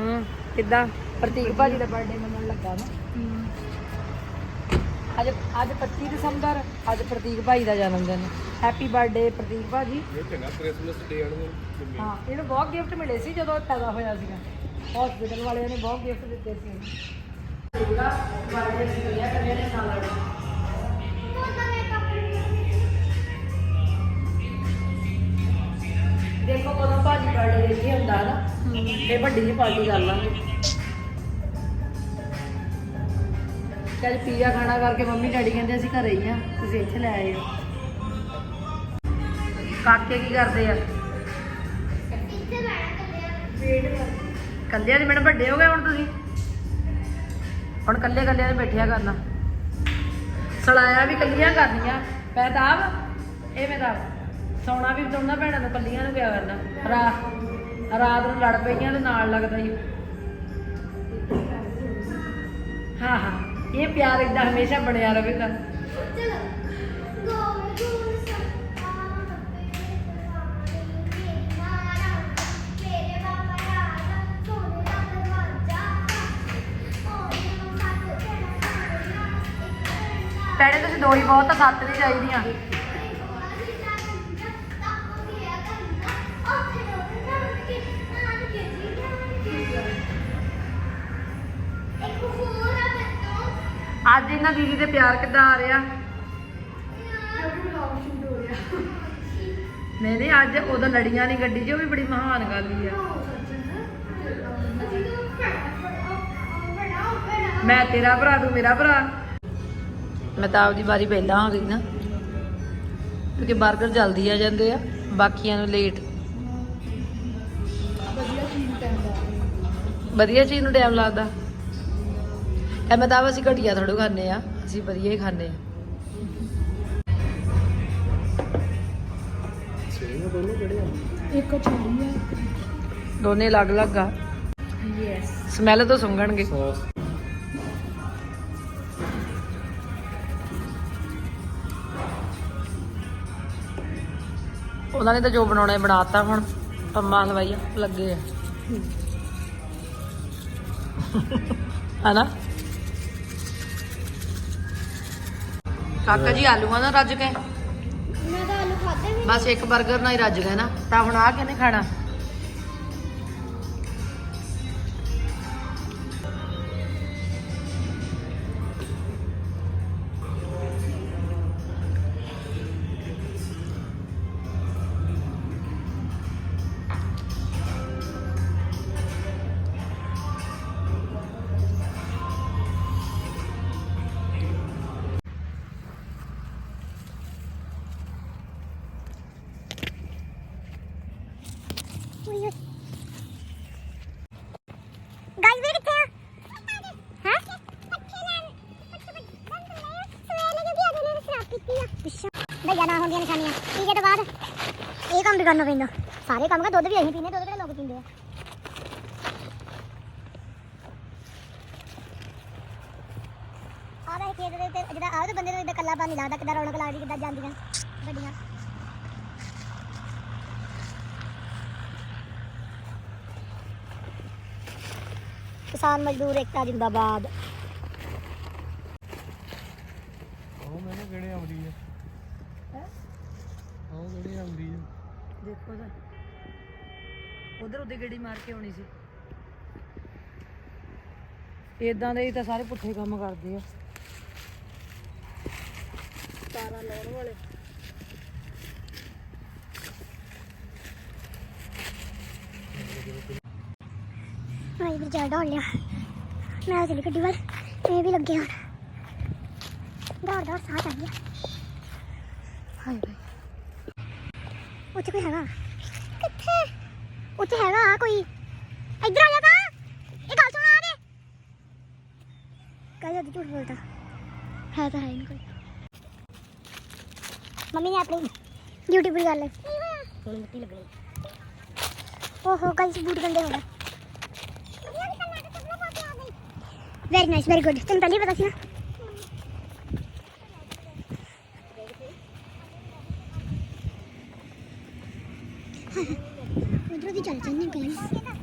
ਹੂੰ ਕਿੱਦਾਂ? ਪ੍ਰਤੀਕ ਭਾਜੀ ਦਾ ਬਰਥਡੇ ਮੰਨਣ ਲੱਗਾ ਨਾ। ਅੱਜ ਅੱਜ 25 ਦਸੰਬਰ ਅੱਜ ਪ੍ਰਤੀਕ ਭਾਈ ਦਾ ਜਨਮ ਦਿਨ। ਹੈਪੀ ਬਰਥਡੇ ਪ੍ਰਤੀਕ ਭਾਜੀ। ਇਹ ਚੰਗਾ ਕ੍ਰਿਸਮਸ ਡੇ ਨੂੰ ਹਾਂ ਇਹਨੂੰ ਬਹੁਤ ਗਿਫਟ ਮਿਲੇ ਸੀ ਜਦੋਂ ਪੈਦਾ ਹੋਇਆ ਸੀਗਾ। ਹਸਪੀਟਲ ਵਾਲਿਆਂ ਨੇ ਬਹੁਤ ਗਿਫਟ ਦਿੱਤੇ ਸੀ। ਸੀਗਾ ਬਰਥਡੇ ਸੀ ਕਰਿਆ ਕਰਿਆ ਨੇ ਨਾਲ ਭਾਜੀ ਹੁੰਦਾ ਨਾ, ਇਹ ਵੱਡੀ ਜਿਹੀ ਪਾਰਟੀ ਕਰ ਲਾਂਗੇ। ਚੱਲ ਪੀਜ਼ਾ ਖਾਣਾ ਕਰਕੇ ਮੰਮੀ ਡੈਡੀ ਕਹਿੰਦੇ ਅਸੀਂ ਘਰੇ ਹੀ ਆ, ਤੁਸੀਂ ਇੱਥੇ ਲੈ ਆਏ ਕਾਕੇ ਕੀ ਕਰਦੇ ਆ? ਕੱਲਿਆਂ ਦੇ ਮੈਡਮ ਵੱਡੇ ਹੋ ਗਏ ਹੁਣ ਤੁਸੀਂ? ਹੁਣ ਕੱਲੇ ਕੱਲਿਆਂ ਦੇ ਬੈਠਿਆ ਕਰਨਾ। ਸਲਾਇਆ ਵੀ ਕੱਲੀਆਂ ਕਰਨੀਆਂ। ਪੈਦਾਬ ਇਹ ਮੇਰਾ ਸੌਣਾ ਵੀ ਦੋਨਾਂ ਭੈਣਾਂ ਨੂੰ, ਕੱਲੀਆਂ ਨੂੰ ਪਿਆ ਕਰਨਾ? ਰਾਤ ਰਾਤ ਨੂੰ ਲੜ ਪਈਆਂ ਤੇ ਨਾਲ ਲੱਗਦਾ ਹੀ ਹਾਂ ਹਾਂ। ਇਹ ਪਿਆਰ ਇਦਾਂ ਹਮੇਸ਼ਾ ਬਣਿਆ ਰਹੇਗਾ ਭੈਣੇ, ਤੁਸੀਂ ਦੋ ਹੀ ਬਹੁਤ ਸੱਤ ਨਹੀਂ ਚਾਹੀਦੀਆਂ। ਅੱਜ ਇਹਨਾਂ ਦੀਦੀ ਦੇ ਪਿਆਰ ਕਿੱਦਾਂ ਆ ਰਿਹਾ? ਨਹੀਂ ਨਹੀਂ, ਅੱਜ ਉਹਦਾ ਲੜੀਆਂ ਨਹੀਂ ਗੱਡੀ 'ਚ ਉਹ ਵੀ ਬੜੀ ਮਹਾਨ ਗੱਲ ਹੀ ਆ। ਮੈਂ ਤੇਰਾ ਭਰਾ, ਤੂੰ ਮੇਰਾ ਭਰਾ। ਮੈਂ ਤਾਂ ਆਪਦੀ ਵਾਰੀ ਪਹਿਲਾਂ ਹੋ ਗਈ ਨਾ, ਕਿਉਂਕਿ 버ਗਰ ਜਲਦੀ ਆ ਜਾਂਦੇ ਆ, ਬਾਕੀਆਂ ਨੂੰ ਲੇਟ ਵਧੀਆ ਚੀਜ਼ ਨੂੰ ਟਾਈਮ ਲੱਗਦਾ। ਐ ਮੈਂ ਤਾਂ ਅਸੀਂ ਘਟੀਆ ਥੋੜੋ ਖਾਂਦੇ ਆ ਅਸੀਂ ਵਧੀਆ ਹੀ ਖਾਂਦੇ ਆ। ਦੋਨੋਂ ਕਿਹੜੇ ਆ ਇੱਕ ਚੌੜੀ ਆ। ਦੋਨੇ ਅਲੱਗ-ਅਲੱਗ ਆ। ਯੈਸ ਸਮੈਲ ਤੋਂ ਸੁੰਘਣਗੇ। ਸੌਸ ਉਹਨਾਂ ਨੇ ਤਾਂ ਜੋ ਬਣਾਉਣਾ ਹੈ ਬਣਾਤਾ ਹੁਣ। ਪੰਮਾ ਹਲਵਾਈ ਲੱਗੇ ਆ। ਹਨਾ? ਕਾਕਾ ਜੀ ਆਲੂਆਂ ਨਾਲ ਰੱਜ ਗਏ। ਮੈਂ ਤਾਂ ਆਲੂ ਖਾਦੇ ਵੀ ਬਸ ਇੱਕ 버ਗਰ ਨਾਲ ਹੀ ਰੱਜ ਗਏ ਨਾ। ਤਾਂ ਹੁਣ ਆ ਕਿਹਨੇ ਖਾਣਾ? ਕੰਮ ਵੀ ਕਰਨਾ ਪੈਂਦਾ। ਸਾਰੇ ਕੰਮ ਕਾ ਦੁੱਧ ਵੀ ਅਸੀਂ ਪੀਨੇ ਦੁੱਧ ਕਿਹੜੇ ਲੋਕ ਪੀਂਦੇ ਆ? ਆ ਰਹੇ ਖੇਤ ਦੇ ਉੱਤੇ ਜਿਹੜਾ ਆਹ ਤੇ ਬੰਦੇ ਨੂੰ ਇਦਾਂ ਕੱਲਾ ਪਾਣੀ ਲੱਗਦਾ ਕਿੱਦਾਂ ਰੌਣਕ ਲੱਗਦੀ ਕਿੱਦਾਂ ਜਾਂਦੀਆਂ ਗੱਡੀਆਂ। ਕਿਸਾਨ ਮਜ਼ਦੂਰ ਏਕਤਾ ਜਿੰਦਾਬਾਦ। ਉਹ ਮੈਂ ਕਿਹਾ ਕਿਹੜੇ ਆਉਂਦੀ ਆ? ਹੈ? ਉਹ ਕਿਹੜੇ ਆਉਂਦੀ ਆ? ਦੇਖੋ ਤਾਂ। ਉਧਰ ਉਹਦੇ ਗੇੜੀ ਮਾਰ ਕੇ ਆਉਣੀ ਸੀ। ਇਦਾਂ ਦੇ ਹੀ ਤਾਂ ਸਾਰੇ ਪੁੱਠੇ ਕੰਮ ਕਰਦੇ ਆ। ਤਾਰਾਂ ਲਾਉਣ ਵਾਲੇ। ਭਾਈ ਵੀ ਜਾ ਡੋਲ ਲਿਆ। ਮੈਂ ਚਲੀ ਗੱਡੀ ਵੱਲ ਇਹ ਵੀ ਲੱਗੇ ਹੁਣ। ਦੌੜ ਦੌੜ ਸਾਹ ਚੱਲ ਗਿਆ। ਹਾਏ ਹਾਏ ਉੱਥੇ ਕੋਈ ਹੈਗਾ ਕਿੱਥੇ ਉੱਥੇ ਹੈਗਾ ਕੋਈ ਇੱਧਰ ਆ ਜਾ ਤਾਂ ਇਹ ਗੱਲ ਸੁਣ ਆ ਦੇ ਕਹ ਜਾ ਝੂਠ ਬੋਲਦਾ ਹੈ ਤਾਂ ਹੈ ਨਹੀਂ ਕੋਈ ਮੰਮੀ ਨੇ ਆਪਣੀ ਡਿਊਟੀ ਪੂਰੀ ਕਰ ਲਈ ਥੋੜੀ ਮਿੱਟੀ ਲੱਗ ਗਈ ਓਹੋ ਗਾਇਸ ਬੂਟ ਗੰਦੇ ਹੋ ਗਏ ਵੈਰੀ ਨਾਈਸ ਵੈਰੀ ਗੁੱਡ ਤੈਨੂੰ ਪਹਿਲੇ ਹੀ ਪਤਾ ਸੀ ਨਾ Me trovi già il giorno in piedi.